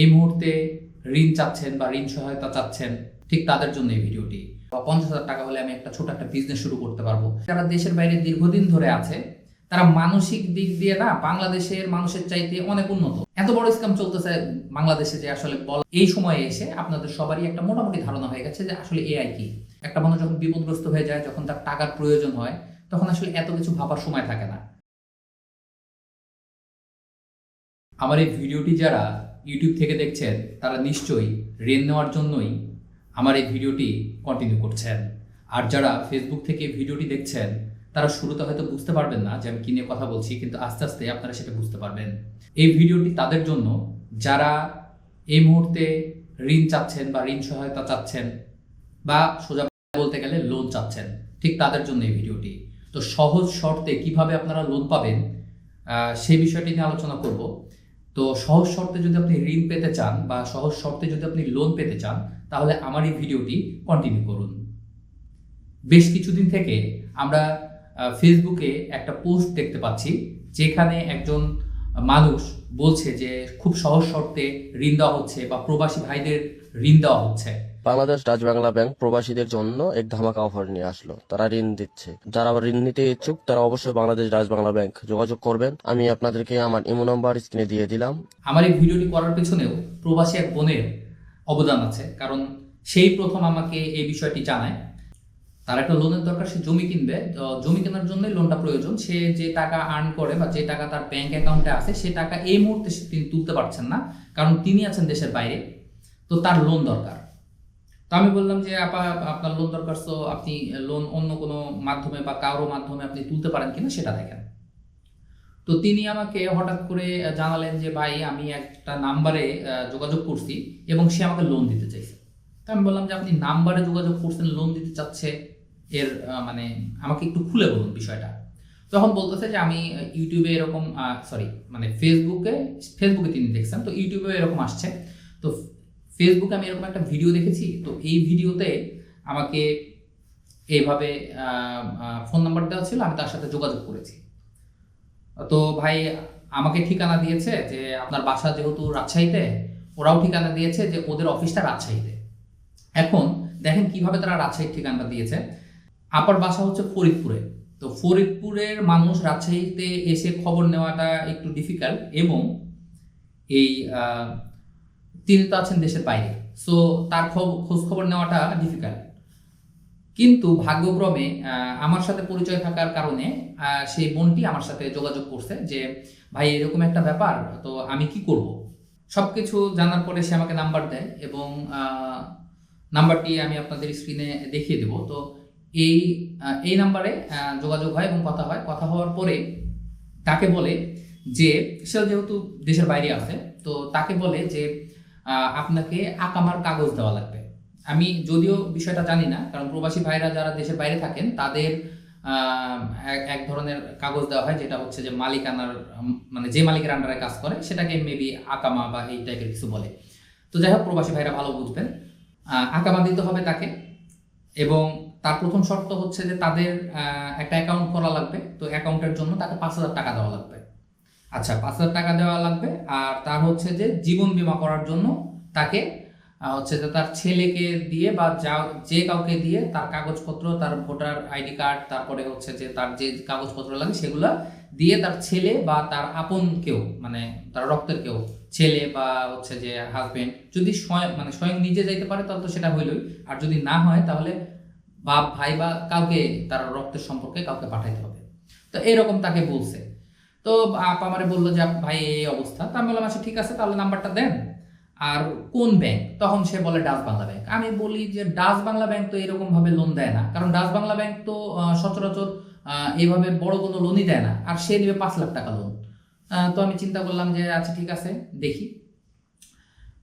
এই মুহূর্তে ঋণ চাচ্ছেন বা ঋণ সহায়তা চাচ্ছেন, ঠিক তাদের জন্য এই ভিডিওটি। বা পঞ্চাশ হাজার টাকা হলে আমি একটা ছোট একটা বিজনেস শুরু করতে পারব। যারা দেশের বাইরে দীর্ঘদিন ধরে আছে, তারা মানসিক দিক দিয়ে না বাংলাদেশের মানুষের চাইতে অনেক উন্নত। এত বড় স্ক্যাম চলতেছে বাংলাদেশে যে আসলে বল, এই সময়ে এসে আপনাদের সবারই একটা মোটামুটি ধারণা হয়ে গেছে যে আসলে এআই কি। একটা মানুষ যখন বিপদগ্রস্ত হয়ে যায়, যখন তার টাকার প্রয়োজন হয়, তখন আসলে এত কিছু ভাবার সময় থাকে না। আমার এই ভিডিওটি যারা ইউটিউব থেকে দেখছেন, তারা নিশ্চয়ই ঋণ নেওয়ার জন্যই আমার এই ভিডিওটি কন্টিনিউ করছেন। আর যারা ফেসবুক থেকে ভিডিওটি দেখছেন, তারা শুরুতে হয়তো বুঝতে পারবেন না যে আমি কি নিয়ে কথা বলছি, কিন্তু আস্তে আস্তে আপনারা সেটা বুঝতে পারবেন। এই ভিডিওটি তাদের জন্য, যারা এই মুহূর্তে ঋণ চাচ্ছেন বা ঋণ সহায়তা চাচ্ছেন বা সোজা বলতে গেলে লোন চাচ্ছেন, ঠিক তাদের জন্য এই ভিডিওটি। তো সহজ শর্তে কীভাবে আপনারা লোন পাবেন সেই বিষয়টি নিয়ে আলোচনা করব। তো সহজ শর্তে যদি আপনি ঋণ পেতে চান বা সহজ শর্তে যদি আপনি লোন পেতে চান, তাহলে আমার এই ভিডিওটি কন্টিনিউ করুন। বেশ কিছুদিন থেকে আমরা ফেসবুকে একটা পোস্ট দেখতে পাচ্ছি, যেখানে একজন মানুষ বলছে যে খুব সহজ শর্তে ঋণ দেওয়া হচ্ছে বা প্রবাসী ভাইদের ঋণ দেওয়া হচ্ছে। বাংলাদেশ রাজ বাংলা ব্যাংক প্রবাসীদের জন্য এক ধামাকা অফার নিয়ে আসলো। তারা ঋণ দিচ্ছে। যারা ঋণ নিতে ইচ্ছুক, তারা অবশ্যই বাংলাদেশ রাজ বাংলা ব্যাংক যোগাযোগ করবেন। আমি আপনাদেরকে আমার ইমো নাম্বার স্ক্রিনে দিয়ে দিলাম। আমার এই ভিডিওটি করার পেছনেও প্রবাসী এক বোনের অবদান আছে। কারণ সেই প্রথম আমাকে এই বিষয়টি জানায়। তার একটা লোনের দরকার, সে জমি কিনবে। জমি কেনার জন্যই লোনটা প্রয়োজন। সে যে টাকা আর্ন করে বা যে টাকা তার ব্যাংক অ্যাকাউন্টে আছে, সে টাকা এই মুহূর্তে তিনি তুলতে পারছেন না। কারণ তিনি আছেন দেশের বাইরে। তো তার লোন দরকার। আমি বললাম যে, আপা, আপনার লোন দরকার তো আপনি লোন অন্য কোনো মাধ্যমে বা কারও মাধ্যমে আপনি তুলতে পারেন কিনা সেটা দেখেন। তো তিনি আমাকে হঠাৎ করে জানালেন যে, ভাই, আমি একটা নাম্বারে যোগাযোগ করছি এবং সে আমাকে লোন দিতে চাইছে। তো আমি বললাম যে, আপনি নাম্বারে যোগাযোগ করছেন লোন দিতে চাচ্ছে, এর মানে আমাকে একটু খুলে বলুন বিষয়টা। তখন বলতেছে যে, আমি ইউটিউবে এরকম সরি মানে ফেসবুকে ফেসবুকে তিনি দেখছেন, তো ইউটিউবে এরকম আসছে। তো ফেসবুকে আমি এরকম একটা ভিডিও দেখেছি, তো এই ভিডিওতে আমাকে এইভাবে ফোন নাম্বার দেওয়া ছিল, আমি তার সাথে যোগাযোগ করেছি। তো ভাই আমাকে ঠিকানা দিয়েছে যে আপনার বাসা যেহেতু রাজশাহীতে, ওরাও ঠিকানা দিয়েছে যে ওদের অফিসটা রাজশাহীতে। এখন দেখেন কীভাবে তারা রাজশাহীর ঠিকানাটা দিয়েছে। আপার বাসা হচ্ছে ফরিদপুরে। তো ফরিদপুরের মানুষ রাজশাহীতে এসে খবর নেওয়াটা একটু ডিফিকাল্ট এবং এই তিনি তো আছেন দেশের বাইরে। সো তার খোঁজ খবর নেওয়াটা ডিফিকাল্ট কিন্তু ভাগ্যক্রমে আমার সাথে পরিচয় থাকার কারণে সেই বোনটি আমার সাথে যোগাযোগ করছে যে, ভাই, এরকম একটা ব্যাপার, তো আমি কি করব? সবকিছু জানার পরে সে আমাকে নাম্বার দেয় এবং নাম্বারটি আমি আপনাদের স্ক্রিনে দেখিয়ে দেব। তো এই এই নাম্বারে যোগাযোগ হয় এবং কথা হয়। কথা হওয়ার পরে তাকে বলে যে, সে যেহেতু দেশের বাইরে আছে, তো তাকে বলে যে আপনাকে আকামার কাগজ দেওয়া লাগবে। আমি যদিও বিষয়টা জানি না, কারণ প্রবাসী ভাইরা যারা দেশের বাইরে থাকেন, তাদের এক- ধরনের কাগজ দেওয়া হয়, যেটা হচ্ছে যে মালিকানার মানে যে মালিকের আন্ডারে কাজ করে, সেটাকে মেবি আকামা বা এই টাইপের কিছু বলে। তো যাই হোক, প্রবাসী ভাইরা ভালো বুঝবেন। আকামা দিতে হবে তাকে, এবং তার প্রথম শর্ত হচ্ছে যে তাদের একটা অ্যাকাউন্ট করা লাগবে। তো অ্যাকাউন্টের জন্য তাকে পাঁচ হাজার টাকা দেওয়া লাগবে। আচ্ছা পাঁচ হাজার টাকা দেওয়া লাগবে। আর তার হচ্ছে যে জীবন বীমা করার জন্য তাকে হচ্ছে যে তার ছেলেকে দিয়ে বা যা, যে কাউকে দিয়ে তার কাগজপত্র, তার ভোটার আইডি কার্ড, তারপরে হচ্ছে যে তার যে কাগজপত্র লাগে সেগুলো দিয়ে তার ছেলে বা তার আপন কেউ মানে তার রক্তের কেউ, ছেলে বা হচ্ছে যে হাজবেন্ড যদি স্বয়ং মানে স্বয়ং নিজে যাইতে পারে তাহলে তো সেটা হইলই। আর যদি না হয় তাহলে বাপ, ভাই বা কাউকে তার রক্তের সম্পর্কে কাউকে পাঠাইতে হবে। তো এরকম তাকে বলছে। তো আপ আমারে বলল যে, ভাই, এই অবস্থা। তা আমি বললাম আচ্ছা ঠিক আছে, তাহলে নাম্বারটা দেন। আর কোন ব্যাংক তখন সে বলে, ডাচ বাংলা ব্যাংক আমি বলি যে, ডাচ বাংলা ব্যাংক তো এরকম ভাবে লোন দেয় না। কারণ ডাচ বাংলা ব্যাংক তো সচরাচর এইভাবে বড় কোনো লোনই দেয় না। আর সে নেবে পাঁচ লাখ টাকা লোন তো আমি চিন্তা করলাম যে আচ্ছা ঠিক আছে, দেখি।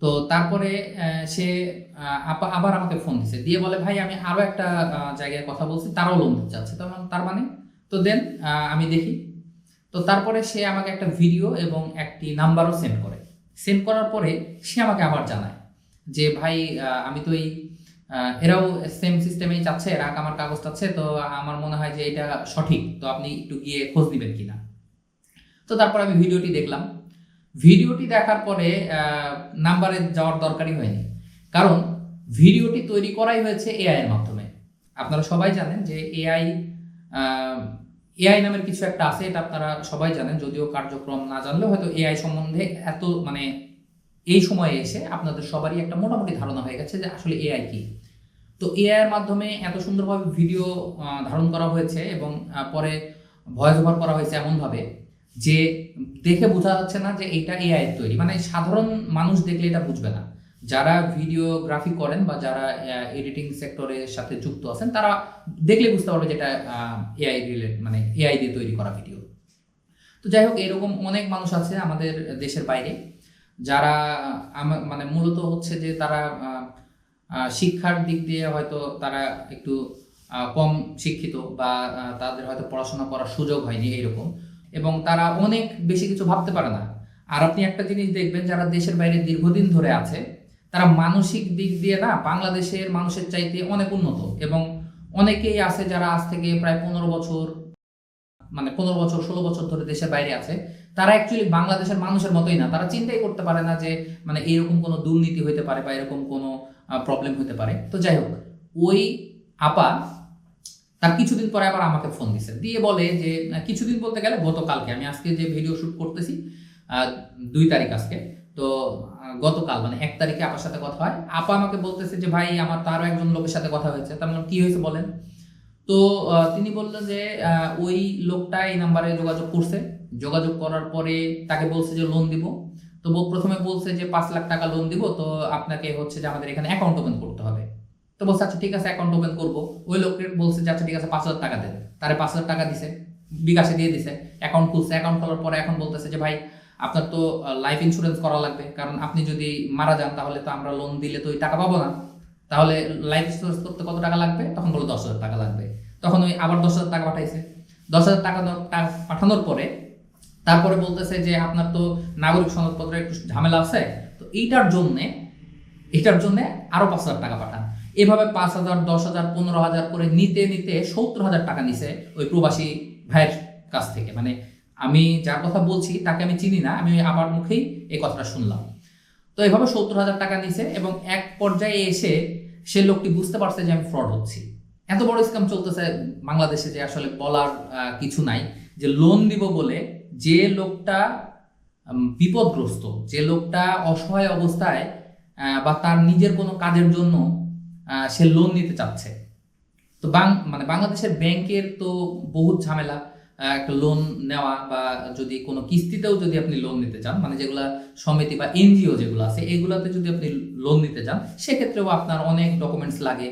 তো তারপরে সে আবার আমাকে ফোন দিছে। দিয়ে বলে, ভাই, আমি আরও একটা জায়গায় কথা বলছি, তারাও লোন দিতে চাচ্ছে। তার মানে? তো দেন আমি দেখি। তো তারপরে সে আমাকে একটা ভিডিও এবং একটি নাম্বারও সেন্ড করে। সেন্ড করার পরে সে আমাকে আবার জানায় যে, ভাই আমি তো এই এরাও সেম সিস্টেমেই চাচ্ছে, এরা আমার কাগজ চাচ্ছে, তো আমার মনে হয় যে এটা সঠিক, তো আপনি একটু গিয়ে খোঁজ দিবেন কিনা? তো তারপর আমি ভিডিওটি দেখলাম। ভিডিওটি দেখার পরে নাম্বারে যাওয়ার দরকারই হয়নি। কারণ ভিডিওটি তৈরি করাই হয়েছে এআইয়ের মাধ্যমে। আপনারা সবাই জানেন যে এআই এআই নামের কিছু একটা আছে, এটা আপনারা সবাই জানেন, যদিও কার্যক্রম না জানলেও হয়তো এআই সম্বন্ধে এত মানে এই সময়ে এসে আপনাদের সবারই একটা মোটামুটি ধারণা হয়ে গেছে যে আসলে এআই কি। তো এআইয়ের মাধ্যমে এত সুন্দরভাবে ভিডিও ধারণ করা হয়েছে এবং পরে ভয়েস ওভার করা হয়েছে এমনভাবে যে দেখে বোঝা যাচ্ছে না যে এটা এআই তৈরি। মানে সাধারণ মানুষ দেখলে এটা বুঝবে না। যারা ভিডিওগ্রাফি করেন বা যারা এডিটিং সেক্টরের সাথে যুক্ত আছেন, তারা দেখলে বুঝতে পারবে যেটা এআই রিলেট মানে এআই দিয়ে তৈরি করা ভিডিও তো যাই হোক, এরকম অনেক মানুষ আছে আমাদের দেশের বাইরে, যারা মানে মূলত হচ্ছে যে তারা শিক্ষার দিক দিয়ে হয়তো তারা একটু কম শিক্ষিত বা তাদের হয়তো পড়াশোনা করার সুযোগ হয়নি এইরকম, এবং তারা অনেক বেশি কিছু ভাবতে পারে না। আর আপনি একটা জিনিস দেখবেন, যারা দেশের বাইরে দীর্ঘদিন ধরে আছে তারা মানসিক দিক দিয়ে না বাংলাদেশের মানুষের চাইতে অনেক উন্নত এবং অনেকেই আছে যারা আজ থেকে প্রায় পনেরো বছর মানে পনেরো বছর, ষোলো বছর ধরে দেশের বাইরে আছে। তারা অ্যাকচুয়ালি বাংলাদেশের মানুষের মতোই না। তারা চিন্তাই করতে পারে না যে মানে এরকম কোনো দুর্নীতি হতে পারে বা এরকম কোনো প্রবলেম হতে পারে। তো যাই হোক, ওই আপা তার কিছুদিন পরে আবার আমাকে ফোন দিছে। দিয়ে বলে যে কিছুদিন বলতে গেলে গতকালকে আমি আজকে যে ভিডিও শুট করতেছি দুই তারিখ আজকে, তো গতকাল মানে এক তারিখে আপার সাথে কথা হয়। আপা আমাকে বলতেছে যে, ভাই, আমার তারও একজন লোকের সাথে কথা হয়েছে। তার মানে কি হয়েছে বলেন? তো তিনি বললেন যে ওই লোকটা এই নাম্বারে যোগাযোগ করছে। যোগাযোগ করার পরে তাকে বলছে যে, লোন দিব। তো প্রথমে বলছে যে, পাঁচ লাখ টাকা লোন দিব। তো আপনাকে হচ্ছে যে, আমাদের এখানে অ্যাকাউন্ট ওপেন করতে হবে। তো বলছে আচ্ছা ঠিক আছে অ্যাকাউন্ট ওপেন করব। ওই লোককে বলছে যে আচ্ছা ঠিক আছে, পাঁচ হাজার টাকা দেন তারে পাঁচ হাজার টাকা দিছে, বিকাশে দিয়ে দিছে অ্যাকাউন্ট খুলছে। অ্যাকাউন্ট খোলার পরে এখন বলতেছে যে, ভাই আপনার তো লাইফ ইন্স্যুরেন্স করা লাগবে। কারণ আপনি যদি মারা যান, তাহলে তো আমরা লোন দিলে তো ওই টাকা পাবো না। তাহলে লাইফ ইন্স্যুরেন্স করতে কত টাকা লাগবে? তখন বলে দশ হাজার টাকা লাগবে। তখন ওই আবার দশ হাজার টাকা পাঠাইছে। দশ হাজার টাকা পাঠানোর পরে, তারপরে বলতেছে যে আপনার তো নাগরিক সনদপত্রে একটু ঝামেলা আছে। তো এইটার জন্যে এটার জন্যে আরও পাঁচ হাজার টাকা পাঠান। এভাবে পাঁচ হাজার, দশ হাজার, পনেরো হাজার করে নিতে নিতে সত্তর হাজার টাকা নিছে ওই প্রবাসী ভাইয়ের কাছ থেকে। মানে আমি যার কথা বলছি তাকে আমি চিনি না, আমি আবার মুখেই এই কথাটা শুনলাম। তো এভাবে সত্তর হাজার টাকা নিছে এবং এক পর্যায়ে এসে সে লোকটি বুঝতে পারছে যে আমি ফ্রড হচ্ছি। এত বড় স্ক্যাম চলতেছে বাংলাদেশে যে আসলে বলার কিছু নাই। যে লোন দিব বলে যে লোকটা বিপদগ্রস্ত, যে লোকটা অসহায় অবস্থায় বা তার নিজের কোনো কাজের জন্য সে লোন নিতে চাচ্ছে। তো বাং মানে বাংলাদেশের ব্যাংকের তো বহুত ঝামেলা। একটা লোন নেওয়া বা যদি কোনো কিস্তিতেও যদি আপনি লোন নিতে চান মানে যেগুলা সমিতি বা এনজিও যেগুলো আছে, এগুলাতে যদি আপনি লোন নিতে চান, সেক্ষেত্রেও আপনার অনেক ডকুমেন্টস লাগে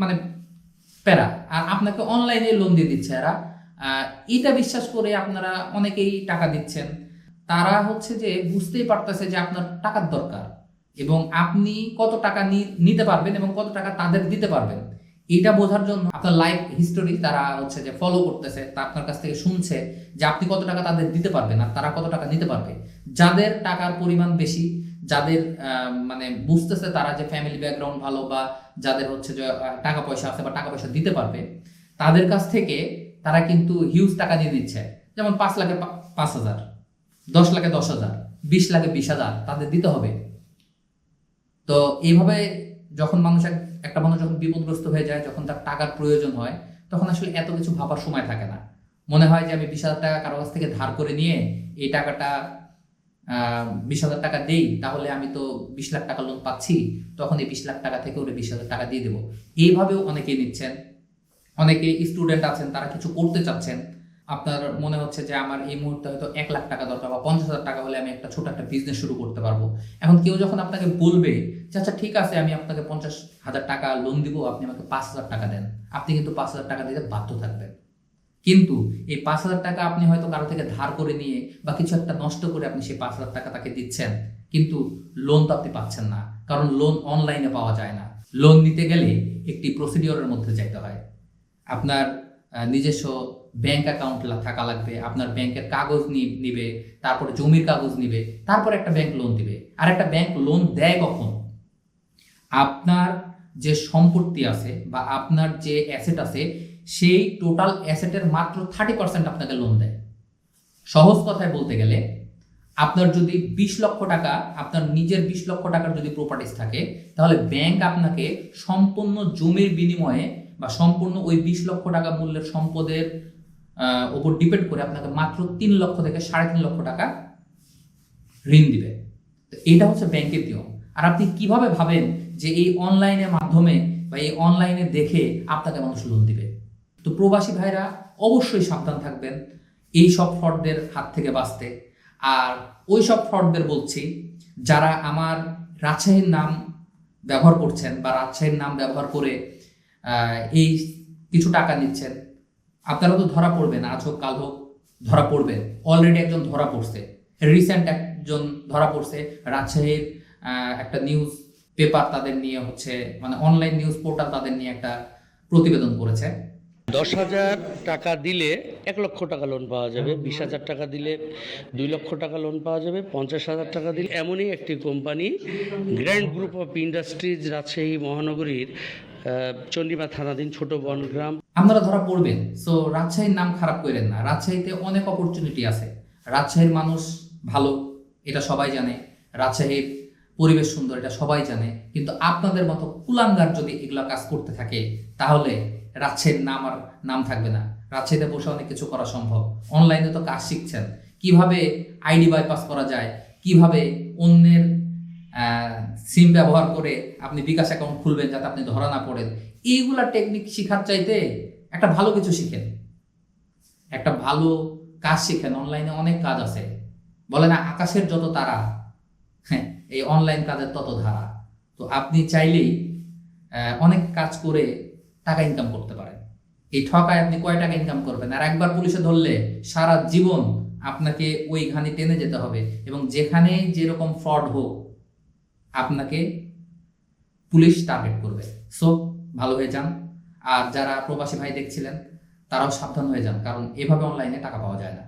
মানে প্যারা। আর আপনাকে অনলাইনে লোন দিয়ে দিচ্ছে এরা। এটা বিশ্বাস করে আপনারা অনেকেই টাকা দিচ্ছেন। তারা হচ্ছে যে বুঝতেই পারতেছে যে আপনার টাকার দরকার এবং আপনি কত টাকা নিতে পারবেন এবং কত টাকা তাদের দিতে পারবেন। এটা বোঝার জন্য আপনার লাইফ হিস্টোরি তারা হচ্ছে যে ফলো করতেছে, তা আপনার কাছ থেকে শুনছে যে আপনি কত টাকা তাদের দিতে পারবেন আর তারা কত টাকা নিতে পারবে। যাদের টাকার পরিমাণ বেশি, যাদের মানে বুঝতেছে তারা যে ফ্যামিলি ব্যাকগ্রাউন্ড ভালো বা যাদের হচ্ছে যে টাকা পয়সা আছে বা টাকা পয়সা দিতে পারবে, তাদের কাছ থেকে তারা কিন্তু হিউজ টাকা দিয়ে দিচ্ছে। যেমন পাঁচ লাখে পাঁচ হাজার, দশ লাখে দশ হাজার, বিশ লাখে বিশ হাজার তাদের দিতে হবে। তো এইভাবে যখন মানুষ একটা মানুষ যখন বিপদগ্রস্ত হয়ে যায়, যখন তার টাকার প্রয়োজন হয়, তখন আসলে এত কিছু ভাবার সময় থাকে না। মনে হয় যে আমি বিশ হাজার টাকা কারও কাছ থেকে ধার করে নিয়ে এই টাকাটা বিশ হাজার টাকা দেই, তাহলে আমি তো বিশ লাখ টাকা লোন পাচ্ছি, তখন এই বিশ লাখ টাকা থেকে ওরে বিশ হাজার টাকা দিয়ে দেবো। এইভাবেও অনেকেই নিচ্ছেন। অনেকে স্টুডেন্ট আছেন, তারা কিছু করতে চাচ্ছেন আপনার মনে হচ্ছে যে আমার এই মুহূর্তে হয়তো এক লাখ টাকা দরকার বা পঞ্চাশ হাজার টাকা হলে আমি একটা ছোট একটা বিজনেস শুরু করতে পারব। এখন কেউ যখন আপনাকে বলবে যে আচ্ছা ঠিক আছে, আমি আপনাকে পঞ্চাশ হাজার টাকা লোন দিব, আপনি আমাকে পাঁচ হাজার টাকা দেন। আপনি কিন্তু পাঁচ হাজার টাকা দিতে বাধ্য থাকবেন। কিন্তু এই পাঁচ হাজার টাকা আপনি হয়তো কারও থেকে ধার করে নিয়ে বা কিছু একটা নষ্ট করে আপনি সেই পাঁচ হাজার টাকা তাকে দিচ্ছেন, কিন্তু লোন তো আপনি পাচ্ছেন না। কারণ লোন অনলাইনে পাওয়া যায় না। লোন নিতে গেলে একটি প্রসিডিওরের মধ্যে যাইতে হয়। আপনার নিজস্ব ব্যাংক অ্যাকাউন্ট থাকা লাগবে, আপনার ব্যাংকের কাগজ নিবে, তারপরে জমির কাগজ নিবে, তারপর একটা ব্যাংক লোন দিবে। আর একটা ব্যাংক লোন দেয় কখন? আপনার যে সম্পত্তি আছে বা আপনার যে অ্যাসেট আছে, সেই টোটাল অ্যাসেটের মাত্র থার্টি পার্সেন্ট আপনাকে লোন দেয়। সহজ কথায় বলতে গেলে, আপনার যদি বিশ লক্ষ টাকা, আপনার নিজের বিশ লক্ষ টাকার যদি প্রপার্টিস থাকে, তাহলে ব্যাংক আপনাকে সম্পূর্ণ জমির বিনিময়ে বা সম্পূর্ণ ওই বিশ লক্ষ টাকা মূল্যের সম্পদের উপর ডিপেন্ড করে আপনাকে মাত্র তিন লক্ষ থেকে সাড়ে তিন লক্ষ টাকা ঋণ দিবে। তো এটা হচ্ছে ব্যাংকের নিয়ম। আর আপনি কীভাবে ভাবেন যে এই অনলাইনের মাধ্যমে বা এই অনলাইনে দেখে আপনাকে মানুষ লোন দিবে? তো প্রবাসী ভাইরা অবশ্যই সাবধান থাকবেন। এই সব ফ্রডদের হাত থেকে বাঁচতে। আর ওই সব ফ্রডদের বলছি, যারা আমার রাজশাহীর নাম ব্যবহার করছেন বা রাজশাহীর নাম ব্যবহার করে এই কিছু টাকা নিচ্ছেন আপনারা তো ধরা পড়বেন আজ হোক কাল হোক ধরা পড়বেন অলরেডি একজন ধরা পড়ছে। রিসেন্ট একজন ধরা পড়ছে। রাজশাহীর একটা নিউজ পেপার তাদের নিয়ে হচ্ছে মানে অনলাইন নিউজ পোর্টাল তাদের নিয়ে একটা প্রতিবেদন করেছে। দশ হাজার টাকা দিলে এক লক্ষ টাকা লোন পাওয়া যাবে বিশ হাজার টাকা দিলে দুই লক্ষ টাকা লোন পাওয়া যাবে পঞ্চাশ হাজার টাকা দিলে এমনই একটি company grand group of industries Rajshahi মহানগরীর আহ, চণ্ডীমা থানাধীন ছোট বনগ্রাম। আপনারা ধরা পড়বেন। সো রাজশাহীর নাম খারাপ করেন না। রাজশাহীতে অনেক অপরচুনিটি আছে। রাজশাহীর মানুষ ভালো, এটা সবাই জানে। রাজশাহীর পরিবেশ সুন্দর, এটা সবাই জানে। কিন্তু আপনাদের মতো কুলাঙ্গার যদি এগুলা কাজ করতে থাকে, তাহলে রাজশাহীর নাম আর নাম থাকবে না। রাজশাহীতে বসে অনেক কিছু করা সম্ভব। অনলাইনে তো কাজ শিখছেন। কীভাবে আইডি বাইপাস করা যায়? কীভাবে অন্যের সিম ব্যবহার করে আপনি বিকাশ অ্যাকাউন্ট খুলবেন যাতে আপনি ধরা না পড়েন। এইগুলা টেকনিক শেখার চাইতে একটা ভালো কিছু শিখেন। একটা ভালো কাজ শিখেন। অনলাইনে অনেক কাজ আছে। বলে না, আকাশের যত তারা হ্যাঁ এই অনলাইন কাজের তত ধারা। তো আপনি চাইলেই অনেক কাজ করে টাকা ইনকাম করতে পারেন। এই ঠকায় আপনি কয় টাকা ইনকাম করবেন? আর একবার পুলিশে ধরলে সারা জীবন আপনাকে ওইখানে টেনে যেতে হবে এবং যেখানে যেরকম ফ্রড হোক আপনাকে পুলিশ টার্গেট করবে। সো ভালো হয়ে যান। আর যারা প্রবাসী ভাই দেখছিলেন, তারাও সাবধান হয়ে যান, কারণ এভাবে অনলাইনে টাকা পাওয়া যায় না।